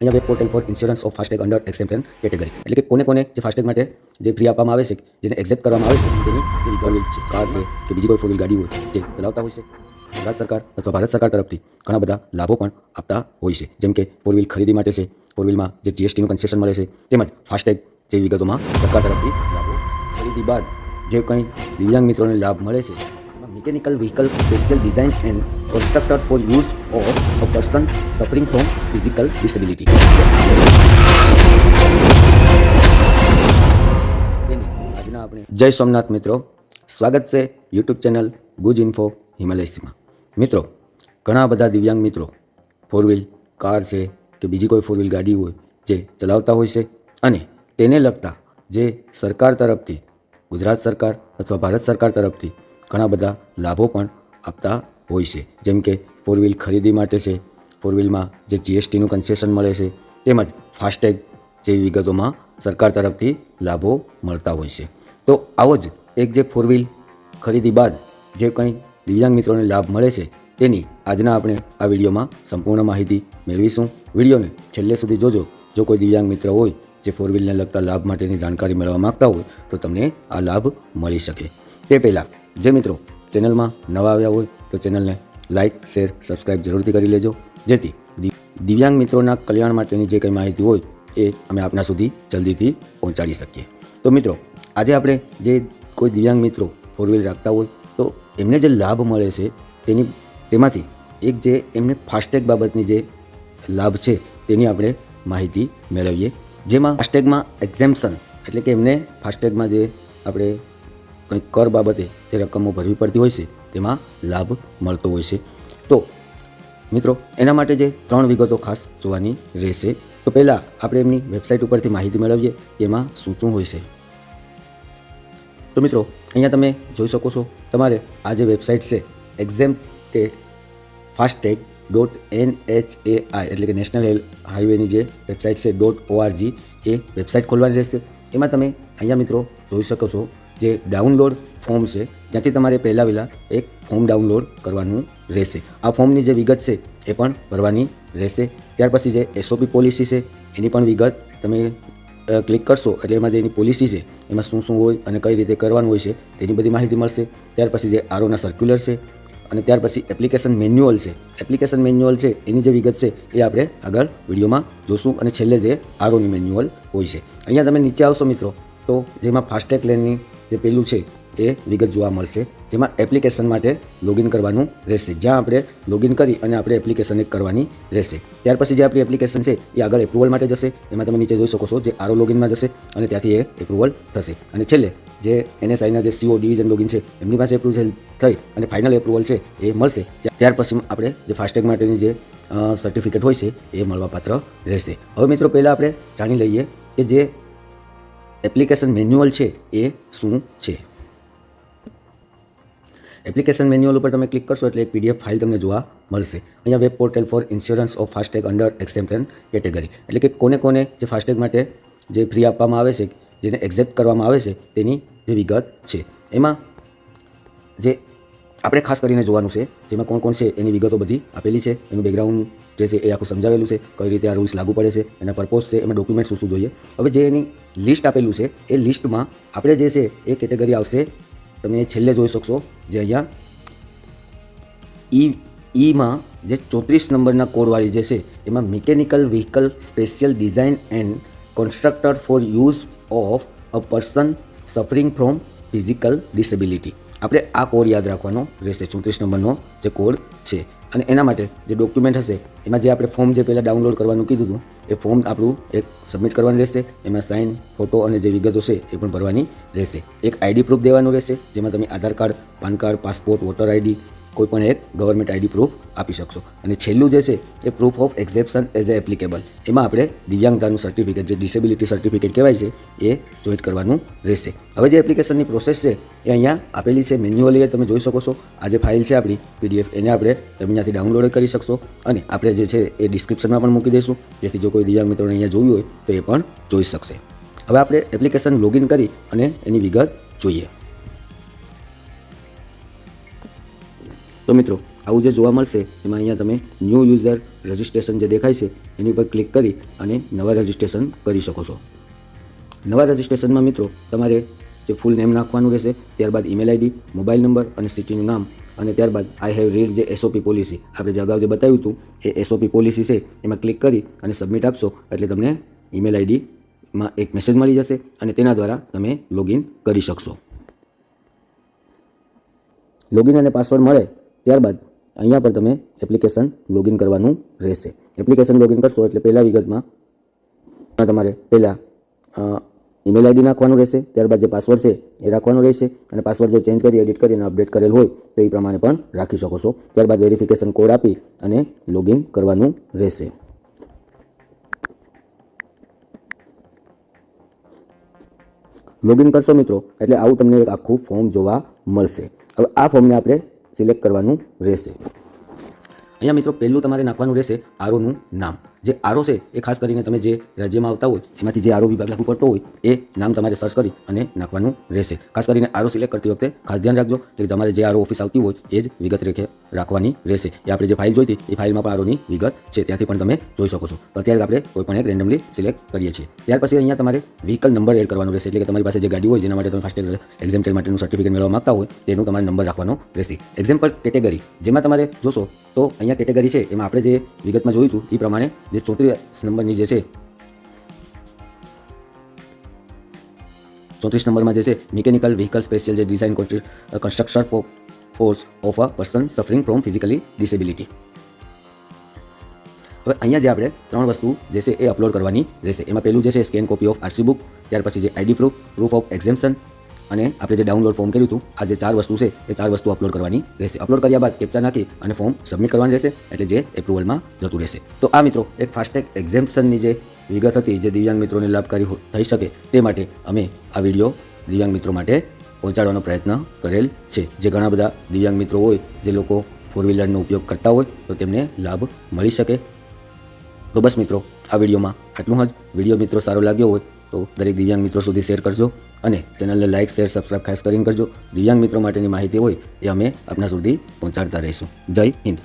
અહીંયા web portal for insurance of FASTag under exemption category એટલે કે કોને કોને જે ફાસ્ટેગ માટે જે ફ્રી આપવામાં આવે છે, જેને એક્સેપ્ટ કરવામાં આવે છે, તેની જે ફોર છે કાર છે કે બીજી કોઈ ફોર વ્હીલ ગાડી હોય જે ચલાવતા હોય છે, ગુજરાત સરકાર અથવા ભારત સરકાર તરફથી ઘણા બધા લાભો પણ આપતા હોય છે. જેમ કે ફોર ખરીદી માટે છે ફોર વ્હીલમાં જે જીએસટીનું કન્સેશન મળે છે, તેમજ ફાસ્ટેગ જેવી વિગતોમાં સરકાર તરફથી લાભો. ખરીદી બાદ જે કંઈ દિવ્યાંગ મિત્રોને લાભ મળે છે mechanical vehicle special design and constructor for use of a person suffering from physical disability આજના આપણે જય સોમનાથ મિત્રો. સ્વાગત છે યુટ્યુબ ચેનલ ગુજ ઇન્ફો હિમાલયસીમાં. મિત્રો ઘણા બધા દિવ્યાંગ મિત્રો ફોર વ્હીલ કાર છે કે બીજી કોઈ ફોર વ્હીલ ગાડી હોય જે ચલાવતા હોય છે અને તેને લગતા જે સરકાર તરફથી ગુજરાત સરકાર અથવા ભારત સરકાર તરફથી ઘણા બધા લાભો પણ આપતા હોય છે. જેમ કે ફોર વ્હીલ ખરીદી માટે છે. ફોર વ્હીલમાં જે જીએસટીનું કન્સેશન મળે છે, તેમજ ફાસ્ટેગ જેવી વિગતોમાં સરકાર તરફથી લાભો મળતા હોય છે. તો આવો જ એક જે ફોર વ્હીલ ખરીદી બાદ જે કંઈ દિવ્યાંગ મિત્રોને લાભ મળે છે, તેની આજના આપણે આ વિડીયોમાં સંપૂર્ણ માહિતી મેળવીશું. વિડીયોને છેલ્લે સુધી જોજો. જો કોઈ દિવ્યાંગ મિત્ર હોય જે ફોર વ્હીલને લગતા લાભ માટેની જાણકારી મેળવવા માગતા હોય, તો તમને આ લાભ મળી શકે. તે પહેલાં જે મિત્રો ચેનલમાં નવા આવ્યા હોય તો ચેનલને લાઇક શેર, સબસ્ક્રાઇબ જરૂરથી કરી લેજો. જેથી દિવ્યાંગ મિત્રોના કલ્યાણ માટેની જે કંઈ માહિતી હોય એ અમે આપના સુધી જલ્દીથી પહોંચાડી શકીએ. તો મિત્રો, આજે આપણે જે કોઈ દિવ્યાંગ મિત્રો ફોર વ્હીલ રાખતા હોય તો એમને જે લાભ મળે છે તેની, તેમાંથી એક જે એમને ફાસ્ટેગ બાબતની જે લાભ છે તેની આપણે માહિતી મેળવીએ. જેમાં ફાસ્ટેગમાં એક્ઝેમ્પશન એટલે કે એમને ફાસ્ટેગમાં જે આપણે કંઈક કર બાબતે જે રકમો ભરવી પડતી હોય છે, તેમાં લાભ મળતો હોય છે. તો, મિત્રો, એના માટે જે ત્રણ વિગતો ખાસ જોવાની રહેશે. તો પહેલાં આપણે એમની વેબસાઇટ ઉપરથી માહિતી મેળવીએ, કે એમાં શું શું હોય છે. તો મિત્રો, અહીંયા તમે જોઈ શકો છો, તમારે આ જે વેબસાઇટ છે exempted FASTag dot N H A I એટલે કે નેશનલ હાઈવેની જે વેબસાઇટ છે ડોટ ઓઆરજી એ વેબસાઇટ ખોલવાની રહેશે. એમાં તમે અહીંયા મિત્રો જોઈ શકો છો જે ડાઉનલોડ ફોર્મ છે, ત્યાંથી તમારે પહેલાં વહેલા એક ફોર્મ ડાઉનલોડ કરવાનું રહેશે. આ ફોર્મની જે વિગત છે, એ પણ ભરવાની રહેશે. ત્યાર પછી જે એસઓપી પોલિસી છે, એની પણ વિગત તમે ક્લિક કરશો, એટલે એમાં જે એની પોલિસી છે, એમાં શું શું હોય અને કઈ રીતે કરવાનું હોય છે, તેની બધી માહિતી મળશે. ત્યાર પછી જે આરોના સર્ક્યુલર છે, અને ત્યાર પછી એપ્લિકેશન મેન્યુઅલ છે. એપ્લિકેશન મેન્યુઅલ છે, એની જે વિગત છે, એ આપણે આગળ વિડીયોમાં જોશું. અને છેલ્લે જે આરોની મેન્યુઅલ હોય છે. અહીંયા તમે નીચે આવશો મિત્રો, તો જેમાં ફાસ્ટેગ લેનની જે પેલું છે એ વિગત જોવા મળશે, જેમાં એપ્લિકેશન માટે લોગિન કરવાનું રહેશે. જ્યાં આપણે લોગિન કરી અને આપણે એપ્લિકેશન એક કરવાની રહેશે. ત્યાર પછી જે આપણી એપ્લિકેશન છે, એ આગળ એપ્રુવલ માટે જશે. એમાં તમે નીચે જોઈ શકો છો જે આરો લોગિનમાં જશે અને ત્યાંથી એ એપ્રુવલ થશે. અને છેલ્લે જે એનએસઆઈના જે સીઓ ડિવિઝન લોગિન છે, એમની પાસે એપ્રુવલ થઈ અને ફાઇનલ એપ્રુવલ છે, એ મળશે. ત્યાર પછી આપણે જે ફાસ્ટેગ માટેની જે સર્ટિફિકેટ હોય છે, એ મળવાપાત્ર રહેશે. હવે મિત્રો પહેલાં આપણે જાણી લઈએ કે જે એપ્લિકેશન મેન્યુઅલ છે એ શું છે? એપ્લિકેશન મેન્યુઅલ ઉપર તમે ક્લિક કરશો એટલે એક પીડીએફ ફાઇલ તમને જોવા મળશે. અહીંયા web portal for insurance of FASTag under exemption category. એટલે કે કોને કોને જે ફાસ્ટેગ માટે જે ફ્રી આપવામાં આવે છે, જેને એક્ઝેપ્ટ કરવામાં આવે છે, તેની જે વિગત છે. એમાં જે આપણે ખાસ કરીને જોવાનું છે, જેમાં કોણ કોણ છે, એની વિગતો બધી આપેલી છે, એનું બેકગ્રાઉન્ડ જે છે એ આખું સમજાવેલું છે, કઈ રીતે આ રૂલ્સ લાગુ પડે છે, એના પર્પોઝ છે, એમાં ડોક્યુમેન્ટ શું શું જોઈએ. હવે જે એની લિસ્ટ આપેલું છે, એ લિસ્ટમાં આપણે જે છે એ કેટેગરી આવશે. તમે છેલ્લે જોઈ શકશો જે અહીંયા ઈ ઈમાં જે ચોત્રીસ નંબરના કોડવાળી જે છે, એમાં mechanical vehicle special design and constructor for use of a person suffering from physical disability આપણે આ કોડ યાદ રાખવાનો રહેશે, ચોત્રીસ નંબરનો જે કોડ છે. અને એના માટે જે ડોક્યુમેન્ટ હશે, એમાં જે આપણે ફોર્મ જે પહેલાં ડાઉનલોડ કરવાનું કીધું હતું, એ ફોર્મ આપણું એક સબમિટ કરવાનું રહેશે. એમાં સાઇન ફોટો અને જે વિગતો છે, એ પણ ભરવાની રહેશે. એક આઈડી પ્રૂફ દેવાનું રહેશે, જેમાં તમે Aadhaar card, PAN card passport voter ID કોઈ પણ એક ગવર્મેન્ટ આઈડી પ્રૂફ આપી શકશો. અને છેલ્લું જે છે, એ proof of exemption as a applicable એમાં આપણે દિવ્યાંગતાનું સર્ટિફિકેટ જે ડિસેબિલિટી સર્ટિફિકેટ કહેવાય છે, એ જોઈન્ટ કરવાનું રહેશે. હવે જે એપ્લિકેશનની પ્રોસેસ છે, એ અહીંયા આપેલી છે મેન્યુઅલી તમે જોઈ શકો છો. આ જે ફાઇલ છે આપણી પીડીએફ એને આપણે તમે ત્યાંથી ડાઉનલોડ કરી શકશો. અને આપણે જે છે, એ ડિસ્ક્રિપ્શનમાં પણ મૂકી દઈશું. જેથી જો કોઈ દિવ્યાંગ મિત્રોને અહીંયા જોયું હોય, તો એ પણ જોઈ શકશે. હવે આપણે એપ્લિકેશન લોગિન કરી અને એની વિગત જોઈએ. તો મિત્રો, આવું જે જોવા મળશે, એમાં અહીંયા તમે ન્યૂ યુઝર રજિસ્ટ્રેશન જે દેખાય છે, એની ઉપર ક્લિક કરી અને નવા રજિસ્ટ્રેશન કરી શકો છો. નવા રજિસ્ટ્રેશનમાં મિત્રો, તમારે જે ફૂલ નેમ નાખવાનું રહેશે, ત્યારબાદ ઈમેલ આઈડી મોબાઈલ નંબર અને સિટીનું નામ, અને ત્યારબાદ આઈ હેવ રીડ જે એસઓપી પોલિસી આપણે જે અગાઉ જે બતાવ્યું હતું, એ એસઓપી પોલિસી છે, એમાં ક્લિક કરી અને સબમિટ આપશો, એટલે તમને ઈમેલ આઈડીમાં એક મેસેજ મળી જશે, અને તેના દ્વારા તમે લોગિન કરી શકશો. લોગિન અને પાસવર્ડ મળે ત્યારબાદ અહીંયા પર તમે એપ્લિકેશન લોગિન કરવાનું રહેશે. એપ્લિકેશન લોગિન કરશો એટલે પહેલાં વિગતમાં તમારે પહેલાં ઈમેલ આઈડી નાખવાનું રહેશે, ત્યારબાદ જે પાસવર્ડ છે એ રાખવાનો રહેશે અને પાસવર્ડ જો ચેન્જ કરી એડિટ કરી અને અપડેટ કરેલ હોય તો એ પ્રમાણે પણ રાખી શકો છો. ત્યારબાદ વેરિફિકેશન કોડ આપી અને લોગિન કરવાનું રહેશે. લોગિન કરશો મિત્રો, એટલે આવું તમને એક આખું ફોર્મ જોવા મળશે. હવે આ ફોર્મને આપણે સિલેક્ટ કરવાનું રહેશે. અહીંયા મિત્રો પહેલું તમારે નાખવાનું રહેશે આરોનું નામ. જે આરો છે, એ ખાસ કરીને તમે જે રાજ્યમાં આવતા હોય, એમાંથી જે આરો વિભાગ લાગુ પડતો હોય, એ નામ તમારે સર્ચ કરી અને નાખવાનું રહેશે. ખાસ કરીને આરો સિલેક્ટ કરતી વખતે ખાસ ધ્યાન રાખજો કે તમારે જે આરો ઓફિસ આવતી હોય, એ જ વિગત રેખે રાખવાની રહેશે. એ આપણે જે ફાઇલ જોઈતી એ ફાઇલમાં પણ આરોની વિગત છે. ત્યાંથી પણ તમે જોઈ શકો છો. અત્યારે આપણે કોઈ પણ એક રેન્ડમલી સિલેક્ટ કરીએ છીએ. ત્યાર પછી અહીંયા તમારે વ્હીકલ નંબર એડ કરવાનો રહેશે, એટલે કે તમારી પાસે જે ગાડી હોય, જેના માટે તમે ફાસ્ટેગ એક્ઝામ ટેન માટેનું સર્ટિફિકેટ મેળવવા માંગતા હોય, તેનું તમારે નંબર રાખવાનો રહેશે. એક્ઝામ્પલ કેટેગરી જેમાં તમારે જોશો, તો અહીંયા કેટેગરી છે. એમાં આપણે જે વિગતમાં જોયું હતું એ પ્રમાણે ચોત્રીસ નંબરની જે છે ચોત્રીસ નંબરમાં જે છે મિકેનિકલ વ્હીકલ સ્પેશિયલ જે design construction force of a person suffering from physically disability હવે અહીંયા જે આપણે ત્રણ વસ્તુ જે છે એ અપલોડ કરવાની રહેશે. એમાં પહેલું જે છે scan copy of RC book ત્યાર પછી જે ID proof proof of exemption અને આપણે જે ડાઉનલોડ ફોર્મ કર્યું હતું, આ જે ચાર વસ્તુ છે, એ ચાર વસ્તુ અપલોડ કરવાની રહેશે. અપલોડ કર્યા બાદ કેપ્ચા નાખી અને ફોર્મ સબમિટ કરવાનું રહેશે, એટલે જે એપ્રુવલમાં જતું રહેશે. તો આ મિત્રો, એક ફાસ્ટેગ એક્ઝેમ્પશનની જે વિગત હતી, જે દિવ્યાંગ મિત્રોને લાભકારી થઈ શકે, તે માટે અમે આ વીડિયો દિવ્યાંગ મિત્રો માટે પહોંચાડવાનો પ્રયત્ન કરેલ છે. જે ઘણા બધા દિવ્યાંગ મિત્રો હોય, જે લોકો ફોર વ્હીલરનો ઉપયોગ કરતા હોય, તો તેમને લાભ મળી શકે. તો બસ મિત્રો, આ વિડીયોમાં આટલું જ. વીડિયો મિત્રો સારો લાગ્યો હોય તો દરેક દિવ્યાંગ મિત્રો સુધી શેર કરજો અને ચેનલને લાઇક શેર, સબસ્ક્રાઇબ ખાસ કરીને કરજો. દિવ્યાંગ મિત્રો માટેની માહિતી હોય એ અમે આપના સુધી પહોંચાડતા રહીશું. જય હિન્દ.